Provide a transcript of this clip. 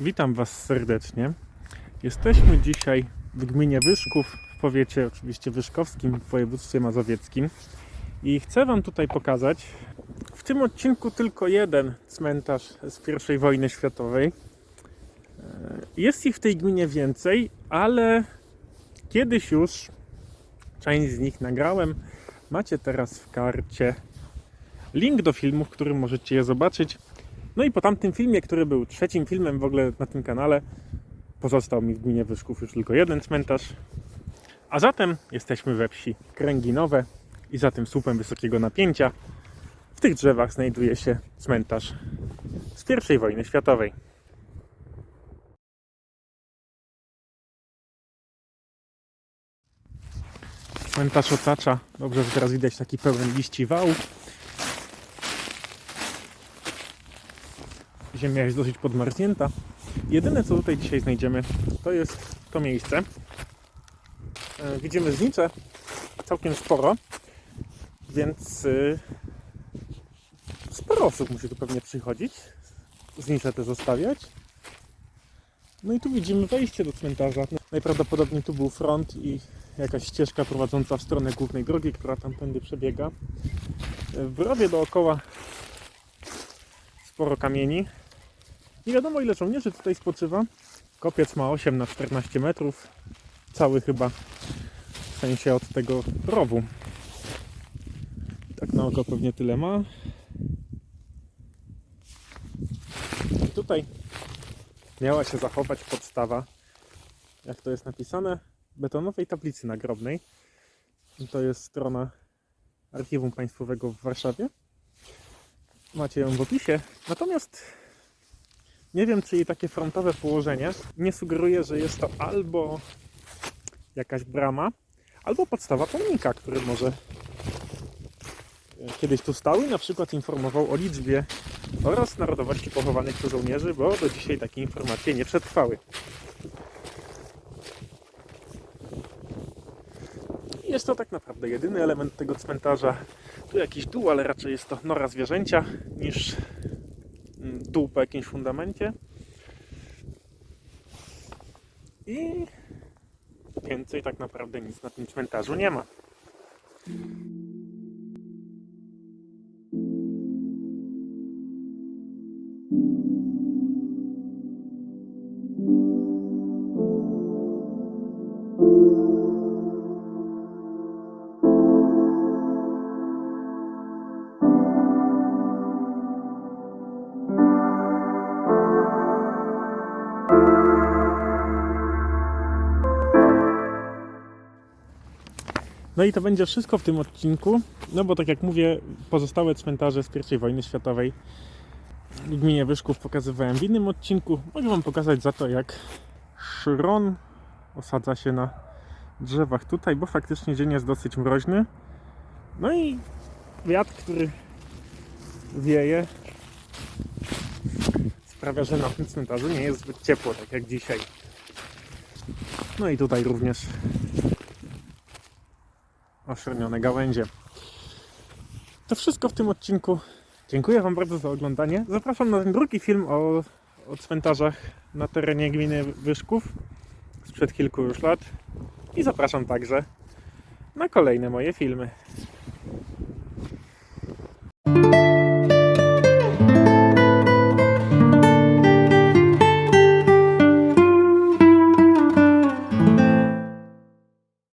Witam Was serdecznie. Jesteśmy dzisiaj w gminie Wyszków, w powiecie oczywiście wyszkowskim, w województwie mazowieckim. I chcę Wam tutaj pokazać w tym odcinku tylko jeden cmentarz z I wojny światowej. E, Jest ich w tej gminie więcej, ale kiedyś już część z nich nagrałem. Macie teraz w karcie link do filmu, w którym możecie je zobaczyć. No i po tamtym filmie, który był trzecim filmem w ogóle na tym kanale, pozostał mi w gminie Wyszków już tylko jeden cmentarz. A zatem jesteśmy we wsi Kręginowe i za tym słupem wysokiego napięcia w tych drzewach znajduje się cmentarz z I wojny światowej. Cmentarz otacza, dobrze, że teraz widać taki pełen liści wałów. Ziemia jest dosyć podmarznięta. Jedyne co tutaj dzisiaj znajdziemy to jest to miejsce. E, Widzimy znicze całkiem sporo, więc y, sporo osób musi tu pewnie przychodzić, znicze te zostawiać. No i tu widzimy wejście do cmentarza. Najprawdopodobniej tu był front i jakaś ścieżka prowadząca w stronę głównej drogi, która tamtędy przebiega. E, W rowie dookoła sporo kamieni. Nie wiadomo ile żołnierzy tutaj spoczywa. Kopiec ma 8 na 14 metrów. Cały chyba w sensie od tego rowu. Tak na oko pewnie tyle ma. I tutaj miała się zachować podstawa, jak to jest napisane, betonowej tablicy nagrobnej. To jest strona Archiwum Państwowego w Warszawie. Macie ją w opisie. Natomiast nie wiem, czy jej takie frontowe położenie nie sugeruje, że jest to albo jakaś brama, albo podstawa pomnika, który może e, kiedyś tu stał i na przykład informował o liczbie oraz narodowości pochowanych tu żołnierzy, bo do dzisiaj takie informacje nie przetrwały. Jest to tak naprawdę jedyny element tego cmentarza. Tu jakiś dół, ale raczej jest to nora zwierzęcia niż dół po jakimś fundamencie. I więcej tak naprawdę nic na tym cmentarzu nie ma. No i to będzie wszystko w tym odcinku. No bo tak jak mówię, pozostałe cmentarze z I wojny światowej w gminie Wyszków pokazywałem w innym odcinku. Mogę Wam pokazać za to, jak szron osadza się na drzewach tutaj, bo faktycznie dzień jest dosyć mroźny. No i wiatr, który wieje, sprawia, że na tym cmentarzu nie jest zbyt ciepło, tak jak dzisiaj. No i tutaj również oszronione gałęzie. To wszystko w tym odcinku. Dziękuję Wam bardzo za oglądanie. Zapraszam na ten drugi film o, o cmentarzach na terenie gminy Wyszków sprzed kilku już lat. I zapraszam także na kolejne moje filmy.